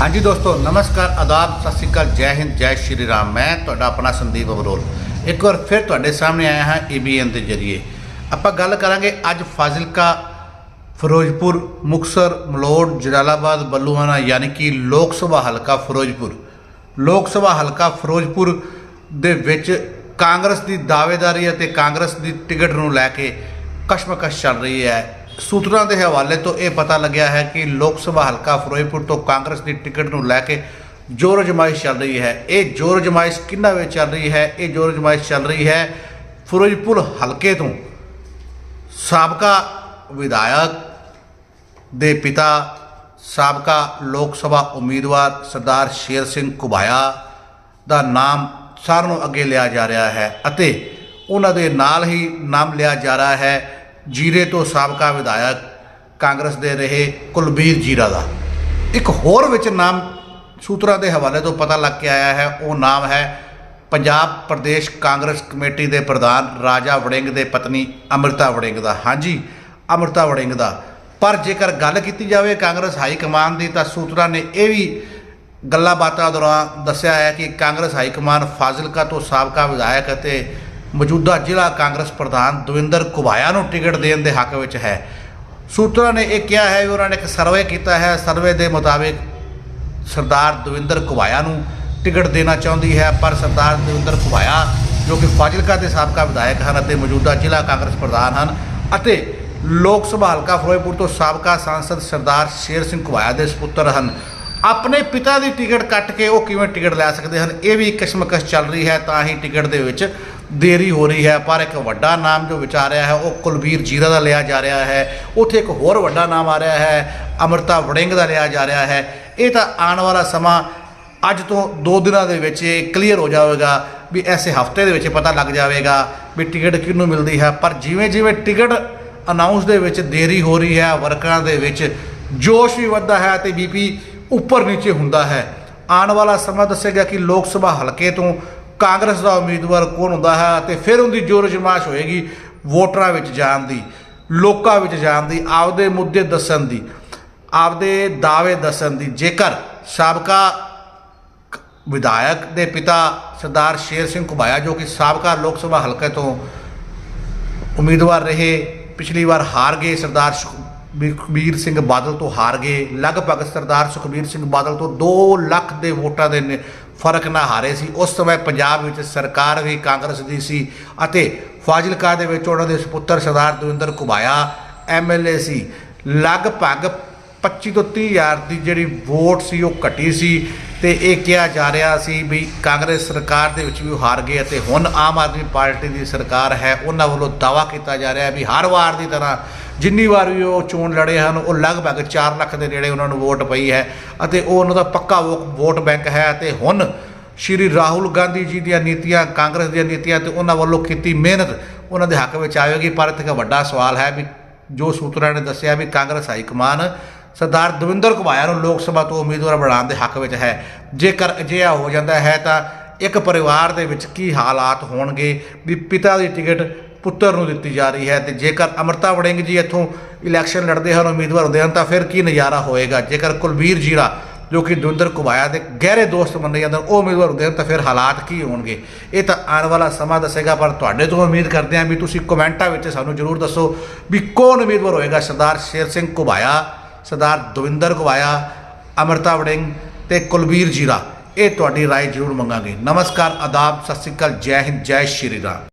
ਹਾਂਜੀ ਦੋਸਤੋ, ਨਮਸਕਾਰ, ਆਦਾਬ, ਸਤਿ ਸ਼੍ਰੀ ਅਕਾਲ, ਜੈ ਹਿੰਦ, ਜੈ ਸ਼੍ਰੀ ਰਾਮ। ਮੈਂ ਤੁਹਾਡਾ ਆਪਣਾ ਸੰਦੀਪ ਅਬਰੋਲ ਇੱਕ ਵਾਰ ਫਿਰ ਤੁਹਾਡੇ ਸਾਹਮਣੇ ਆਇਆ ਹਾਂ ਏਬੀਐਨ ਦੇ ਜਰੀਏ। ਆਪਾਂ ਗੱਲ ਕਰਾਂਗੇ ਅੱਜ ਫਾਜ਼ਿਲਕਾ, ਫਿਰੋਜ਼ਪੁਰ, ਮੁਕਸਰ ਮਲੋੜ ਜਲਾਲਾਬਾਦ, ਬੱਲੂਆਣਾ, ਯਾਨੀ ਕਿ ਲੋਕ ਸਭਾ ਹਲਕਾ ਫਿਰੋਜ਼ਪੁਰ। ਲੋਕ ਸਭਾ ਹਲਕਾ ਫਿਰੋਜ਼ਪੁਰ ਦੇ ਵਿੱਚ ਕਾਂਗਰਸ ਦੀ ਦਾਅਵੇਦਾਰੀ ਅਤੇ ਕਾਂਗਰਸ ਦੀ ਟਿਕਟ ਨੂੰ ਲੈ ਕੇ ਕਸ਼ਮਕਸ਼ ਚੱਲ ਰਹੀ ਹੈ। ਸੂਤਰਾਂ ਦੇ ਹਵਾਲੇ ਤੋਂ ਇਹ ਪਤਾ ਲੱਗਿਆ ਹੈ ਕਿ ਲੋਕ ਸਭਾ ਹਲਕਾ ਫਿਰੋਜ਼ਪੁਰ ਤੋਂ ਕਾਂਗਰਸ ਦੀ ਟਿਕਟ ਨੂੰ ਲੈ ਕੇ ਜ਼ੋਰ ਅਜਮਾਇਸ਼ ਚੱਲ ਰਹੀ ਹੈ। ਇਹ ਜ਼ੋਰ ਅਜਮਾਇਸ਼ ਕਿੰਨਾ ਵਿੱਚ ਚੱਲ ਰਹੀ ਹੈ? ਇਹ ਜ਼ੋਰ ਅਜਮਾਇਸ਼ ਚੱਲ ਰਹੀ ਹੈ ਫਿਰੋਜ਼ਪੁਰ ਹਲਕੇ ਤੋਂ ਸਾਬਕਾ ਵਿਧਾਇਕ ਦੇ ਪਿਤਾ, ਸਾਬਕਾ ਲੋਕ ਸਭਾ ਉਮੀਦਵਾਰ ਸਰਦਾਰ ਸ਼ੇਰ ਸਿੰਘ ਕੁਬਾਇਆ ਦਾ ਨਾਮ ਸਾਰਿਆਂ ਨੂੰ ਅੱਗੇ ਲਿਆ ਜਾ ਰਿਹਾ ਹੈ ਅਤੇ ਉਹਨਾਂ ਦੇ ਨਾਲ ਹੀ ਨਾਮ ਲਿਆ ਜਾ ਰਿਹਾ ਹੈ। ਜੀਰੇ ਤੋਂ ਸਾਬਕਾ ਵਿਧਾਇਕ ਕਾਂਗਰਸ ਦੇ ਰਹੇ ਕੁਲਬੀਰ ਜੀਰਾ ਦਾ। ਇੱਕ ਹੋਰ ਵਿੱਚ ਨਾਮ ਸੂਤਰਾਂ ਦੇ ਹਵਾਲੇ ਤੋਂ ਪਤਾ ਲੱਗ ਕੇ ਆਇਆ ਹੈ, ਉਹ ਨਾਮ ਹੈ ਪੰਜਾਬ ਪ੍ਰਦੇਸ਼ ਕਾਂਗਰਸ ਕਮੇਟੀ ਦੇ ਪ੍ਰਧਾਨ ਰਾਜਾ ਵੜਿੰਗ ਦੇ ਪਤਨੀ ਅੰਮ੍ਰਿਤਾ ਵੜਿੰਗ ਦਾ। ਹਾਂਜੀ, ਅੰਮ੍ਰਿਤਾ ਵੜਿੰਗ ਦਾ। ਪਰ ਜੇਕਰ ਗੱਲ ਕੀਤੀ ਜਾਵੇ ਕਾਂਗਰਸ ਹਾਈ ਕਮਾਨ ਦੀ, ਤਾਂ ਸੂਤਰਾਂ ਨੇ ਇਹ ਵੀ ਗੱਲਾਂ ਬਾਤਾਂ ਦੌਰਾਨ ਦੱਸਿਆ ਹੈ ਕਿ ਕਾਂਗਰਸ ਹਾਈ ਕਮਾਨ ਫਾਜ਼ਿਲਕਾ ਤੋਂ ਸਾਬਕਾ ਵਿਧਾਇਕ ਅਤੇ ਮੌਜੂਦਾ ਜ਼ਿਲ੍ਹਾ ਕਾਂਗਰਸ ਪ੍ਰਧਾਨ ਦਵਿੰਦਰ ਕੁਬਾਇਆ ਨੂੰ ਟਿਕਟ ਦੇਣ ਦੇ ਹੱਕ ਵਿੱਚ ਹੈ। ਸੂਤਰਾਂ ਨੇ ਇਹ ਕਿਹਾ ਹੈ ਵੀ ਉਹਨਾਂ ਨੇ ਇੱਕ ਸਰਵੇ ਕੀਤਾ ਹੈ। ਸਰਵੇ ਦੇ ਮੁਤਾਬਿਕ ਸਰਦਾਰ ਦਵਿੰਦਰ ਕੁਬਾਇਆ ਨੂੰ ਟਿਕਟ ਦੇਣਾ ਚਾਹੁੰਦੀ ਹੈ, ਪਰ ਸਰਦਾਰ ਦਵਿੰਦਰ ਕੁਬਾਇਆ, ਜੋ ਕਿ ਫਾਜ਼ਿਲਕਾ ਦੇ ਸਾਬਕਾ ਵਿਧਾਇਕ ਹਨ ਅਤੇ ਮੌਜੂਦਾ ਜ਼ਿਲ੍ਹਾ ਕਾਂਗਰਸ ਪ੍ਰਧਾਨ ਹਨ ਅਤੇ ਲੋਕ ਸਭਾ ਹਲਕਾ ਫਿਰੋਜ਼ਪੁਰ ਤੋਂ ਸਾਬਕਾ ਸਾਂਸਦ ਸਰਦਾਰ ਸ਼ੇਰ ਸਿੰਘ ਕੁਬਾਇਆ ਦੇ ਸੁਪੁੱਤਰ ਹਨ। ਆਪਣੇ ਪਿਤਾ ਦੀ ਟਿਕਟ ਕੱਟ ਕੇ ਉਹ ਕਿਵੇਂ ਟਿਕਟ ਲੈ ਸਕਦੇ ਹਨ, ਇਹ ਵੀ ਕਿਸਮਕਸ਼ ਚੱਲ ਰਹੀ ਹੈ, ਤਾਂ ਹੀ ਟਿਕਟ ਦੇ ਵਿੱਚ ਦੇਰੀ ਹੋ ਰਹੀ ਹੈ, ਪਰ ਇੱਕ ਵੱਡਾ ਨਾਮ ਜੋ ਵਿਚਾਰਿਆ ਹੈ, ਉਹ ਕੁਲਬੀਰ ਜੀਰਾ ਦਾ ਲਿਆ ਜਾ ਰਿਹਾ ਹੈ। ਉੱਥੇ ਇੱਕ ਹੋਰ ਵੱਡਾ ਨਾਮ ਆ ਰਿਹਾ ਹੈ, ਅਮਰਤਾ ਵੜਿੰਗ ਦਾ ਲਿਆ ਜਾ ਰਿਹਾ ਹੈ। ਇਹ ਤਾਂ ਆਉਣ ਵਾਲਾ ਸਮਾਂ ਅੱਜ ਤੋਂ 2 ਦਿਨਾਂ ਦੇ ਵਿੱਚ ਇਹ ਕਲੀਅਰ ਹੋ ਜਾਵੇਗਾ ਵੀ ਐਸੇ ਹਫ਼ਤੇ ਦੇ ਵਿੱਚ ਪਤਾ ਲੱਗ ਜਾਵੇਗਾ ਵੀ ਟਿਕਟ ਕਿਹਨੂੰ ਮਿਲਦੀ ਹੈ। ਪਰ ਜਿਵੇਂ ਜਿਵੇਂ ਟਿਕਟ ਅਨਾਉਂਸ ਦੇ ਵਿੱਚ ਦੇਰੀ ਹੋ ਰਹੀ ਹੈ ਵਰਕਰਾਂ ਦੇ ਵਿੱਚ ਜੋਸ਼ ਵੀ ਵੱਧਦਾ ਹੈ ਤੇ ਬੀਪੀ ਉੱਪਰ ਨੀਚੇ ਹੁੰਦਾ ਹੈ। ਆਉਣ ਵਾਲਾ ਸਮਾਂ ਦੱਸੇਗਾ ਕਿ ਲੋਕ ਸਭਾ ਹਲਕੇ ਤੋਂ ਕਾਂਗਰਸ ਦਾ ਉਮੀਦਵਾਰ ਕੌਣ ਹੁੰਦਾ ਹੈ ਤੇ ਫਿਰ ਉਹਦੀ ਜੋਰ ਜਮਾਸ਼ ਹੋਏਗੀ ਵੋਟਰਾਂ ਵਿੱਚ ਜਾਣ ਦੀ, ਲੋਕਾਂ ਵਿੱਚ ਜਾਣ ਦੀ, ਆਪਦੇ ਮੁੱਦੇ ਦੱਸਣ ਦੀ, ਆਪਦੇ ਦਾਅਵੇ ਦੱਸਣ ਦੀ। ਜੇਕਰ ਸਾਬਕਾ ਵਿਧਾਇਕ ਦੇ ਪਿਤਾ ਸਰਦਾਰ ਸ਼ੇਰ ਸਿੰਘ ਘੁਬਾਇਆ, ਜੋ ਕਿ ਸਾਬਕਾ ਲੋਕ ਸਭਾ ਹਲਕੇ ਤੋਂ ਉਮੀਦਵਾਰ ਰਹੇ, ਪਿਛਲੀ ਵਾਰ ਹਾਰ ਗਏ, ਸਰਦਾਰ ਸੁਖਬੀਰ ਸਿੰਘ ਬਾਦਲ ਤੋਂ ਹਾਰ ਗਏ, ਲਗਭਗ ਸਰਦਾਰ ਸੁਖਬੀਰ ਸਿੰਘ ਬਾਦਲ ਤੋਂ 2 ਲੱਖ ਦੇ ਵੋਟਾਂ ਦੇ ਨੇ- ਫ਼ਰਕ ਨਾ ਹਾਰੇ ਸੀ। ਉਸ ਸਮੇਂ ਪੰਜਾਬ ਵਿੱਚ ਸਰਕਾਰ ਵੀ ਕਾਂਗਰਸ ਦੀ ਸੀ ਅਤੇ ਫਾਜ਼ਿਲਕਾ ਦੇ ਵਿੱਚ ਉਹਨਾਂ ਦੇ ਸੁਪੁੱਤਰ ਸਰਦਾਰ ਦਵਿੰਦਰ ਕੁਬਾਇਆ ਐਮਐਲਏ ਸੀ। ਲਗਭਗ 25 ਤੋਂ 30 ਹਜ਼ਾਰ ਦੀ ਜਿਹੜੀ ਵੋਟ ਸੀ, ਉਹ ਘਟੀ ਸੀ ਤੇ ਇਹ ਕਿਹਾ ਜਾ ਰਿਹਾ ਸੀ ਵੀ ਕਾਂਗਰਸ ਸਰਕਾਰ ਦੇ ਵਿੱਚ ਵੀ ਉਹ ਹਾਰ ਗਏ ਅਤੇ ਹੁਣ ਆਮ ਆਦਮੀ ਪਾਰਟੀ ਦੀ ਸਰਕਾਰ ਹੈ, ਉਹਨਾਂ ਵੱਲੋਂ ਦਾਵਾ ਕੀਤਾ ਜਾ ਰਿਹਾ ਵੀ ਹਰ ਵਾਰ ਦੀ ਤਰ੍ਹਾਂ ਜਿੰਨੀ ਵਾਰ ਵੀ ਉਹ ਚੋਣ ਲੜੇ ਹਨ, ਉਹ ਲਗਭਗ 4 ਲੱਖ ਦੇ ਨੇੜੇ ਉਹਨਾਂ ਨੂੰ ਵੋਟ ਪਈ ਹੈ ਅਤੇ ਉਹ ਉਹਨਾਂ ਦਾ ਪੱਕਾ ਵੋ- ਵੋਟ ਬੈਂਕ ਹੈ ਅਤੇ ਹੁਣ ਸ਼੍ਰੀ ਰਾਹੁਲ ਗਾਂਧੀ ਜੀ ਦੀਆਂ ਨੀਤੀਆਂ, ਕਾਂਗਰਸ ਦੀਆਂ ਨੀਤੀਆਂ ਤੇ ਉਹਨਾਂ ਵੱਲੋਂ ਕੀਤੀ ਮਿਹਨਤ, ਉਹਨਾਂ ਦੇ ਹੱਕ ਵਿੱਚ ਆਵੇਗੀ। ਪਰ ਇੱਥੇ ਇੱਕ ਵੱਡਾ ਸਵਾਲ ਹੈ ਵੀ ਜੋ ਸੂਤਰਾਂ ਨੇ ਦੱਸਿਆ ਵੀ ਕਾਂਗਰਸ ਹਾਈ ਕਮਾਨ ਸਰਦਾਰ ਦਵਿੰਦਰ ਕੁਮਾਰ ਨੂੰ ਲੋਕ ਸਭਾ ਤੋਂ ਉਮੀਦਵਾਰ ਬਣਾਉਣ ਦੇ ਹੱਕ ਵਿੱਚ ਹੈ। ਜੇਕਰ ਅਜਿਹਾ ਹੋ ਜਾਂਦਾ ਹੈ ਤਾਂ ਇੱਕ ਪਰਿਵਾਰ ਦੇ ਵਿੱਚ ਕੀ ਹਾਲਾਤ ਹੋਣਗੇ? ਵੀ ਪਿਤਾ ਦੀ ਟਿਕਟ ਪੁੱਤਰ ਨੂੰ ਦਿੱਤੀ ਜਾ ਰਹੀ ਹੈ ਤੇ ਜੇਕਰ ਅਮਰਤਾ ਵੜਿੰਗ ਜੀ ਇੱਥੋਂ ਇਲੈਕਸ਼ਨ ਲੜਦੇ ਹਨ ਉਮੀਦਵਾਰ ਹੁੰਦੇ ਹਨ ਤਾਂ ਫਿਰ ਕੀ ਨਜ਼ਾਰਾ ਹੋਏਗਾ ਜੇਕਰ ਕੁਲਬੀਰ ਜੀਰਾ ਜੋ ਕਿ ਦਵਿੰਦਰ ਕੁਮਾਇਆ ਦੇ ਗਹਿਰੇ ਦੋਸਤ ਮੰਨੇ ਜਾਂਦੇ ਹਨ ਉਹ ਉਮੀਦਵਾਰ ਹੁੰਦੇ ਹਨ ਤਾਂ ਫਿਰ ਹਾਲਾਤ ਕੀ ਹੋਣਗੇ ਇਹ ਤਾਂ ਆਉਣ ਵਾਲਾ ਸਮਾਂ ਦੱਸੇਗਾ ਪਰ ਤੁਹਾਡੇ ਤੋਂ ਉਮੀਦ ਕਰਦੇ ਹਾਂ ਵੀ ਤੁਸੀਂ ਕਮੈਂਟਾਂ ਵਿੱਚ ਸਾਨੂੰ ਜ਼ਰੂਰ ਦੱਸੋ ਵੀ ਕੌਣ ਉਮੀਦਵਾਰ ਹੋਏਗਾ ਸਰਦਾਰ ਸ਼ੇਰ ਸਿੰਘ ਕੁਬਾਇਆ ਸਰਦਾਰ ਦਵਿੰਦਰ ਕੁਬਾਇਆ ਅਮਰਤਾ ਵੜਿੰਗ ਤੇ ਕੁਲਬੀਰ ਜੀਰਾ ਇਹ ਤੁਹਾਡੀ رائے ਜ਼ਰੂਰ ਮੰਗਾਂਗੇ ਨਮਸਕਾਰ ਆਦਾਬ ਸਤਿ ਸ਼੍ਰੀ ਅਕਾਲ ਜੈ ਹਿੰਦ ਜੈ ਸ਼੍ਰੀ ਰਾਮ